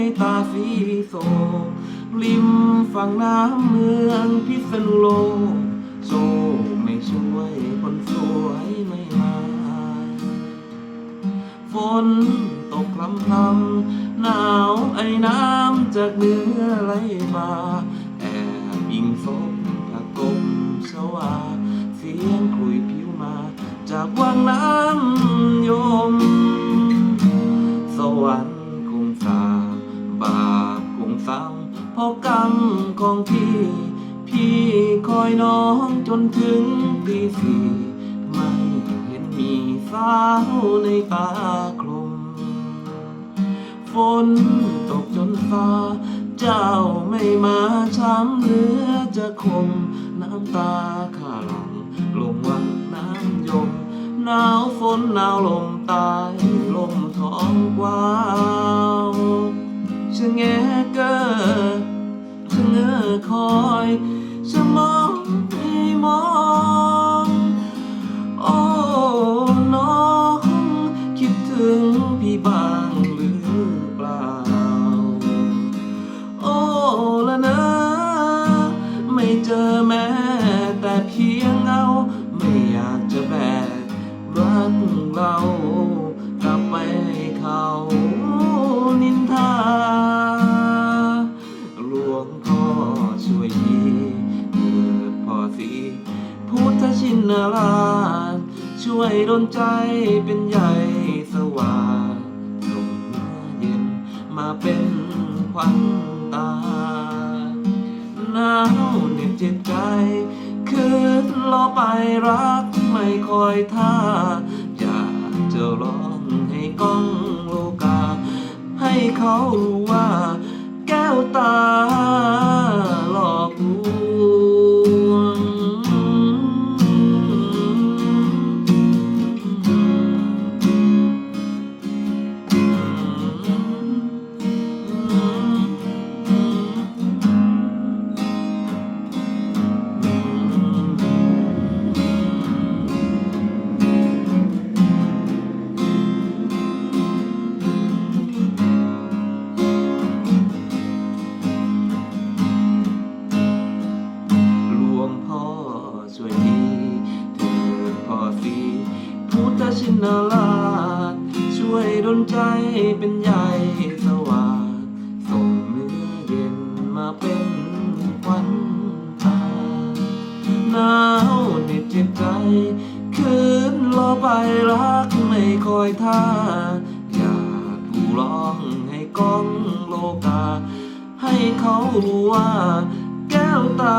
ในตาสีโศริมฝั่งน้ำเมืองพิษณุโลกโซไม่ช่วยคนสวยไม่มาฝนตกพรำพรำหนาวไอ้น้ำจากเนื้อไหลมาแอบยิงศพพระกมสวาเสียงคลุยผิวมาจากวัง พราะกรรมของพี่ พี่คอยน้องจนถึงตีสี่ไม่เห็นมีสาวในตาคลมฝนตกจนฟ้า เจ้าไม่มาช้ำเหลือจะคม น้ำตาข้าหลังลงวังน้ำยมหนาวฝนหนาวลมตายลมท้องกว้าวชะแงเกอชะ เง้อคอยชะมองให้มองโอ้น้องคิดถึงพี่บ้างหรือเปล่า โอ้ละนะไม่เจอแม้แต่เพียงเงาไม่อยากจะแบกรักเรา วยดลใจเป็นใหญ่สว่างส่งเมื่อเย็นมาเป็นขวัญตาหนาวเหน็บเจ็บใจ คืนรอไปรักไม่คอยท่า อยากจะร้องให้ก้องโลกา ให้เขารู้ว่าแก้วตา ทธชินราชช่วยดลใจเป็นใหญ่สว่างส่งเนื้อเย็นมาเป็นควันตาหนาวเหน็บเจ็บใจ คืนรอไปรักไม่คอยท่า อยากกูร้องให้ก้องโลกา ให้เขารู้ว่าแก้วตา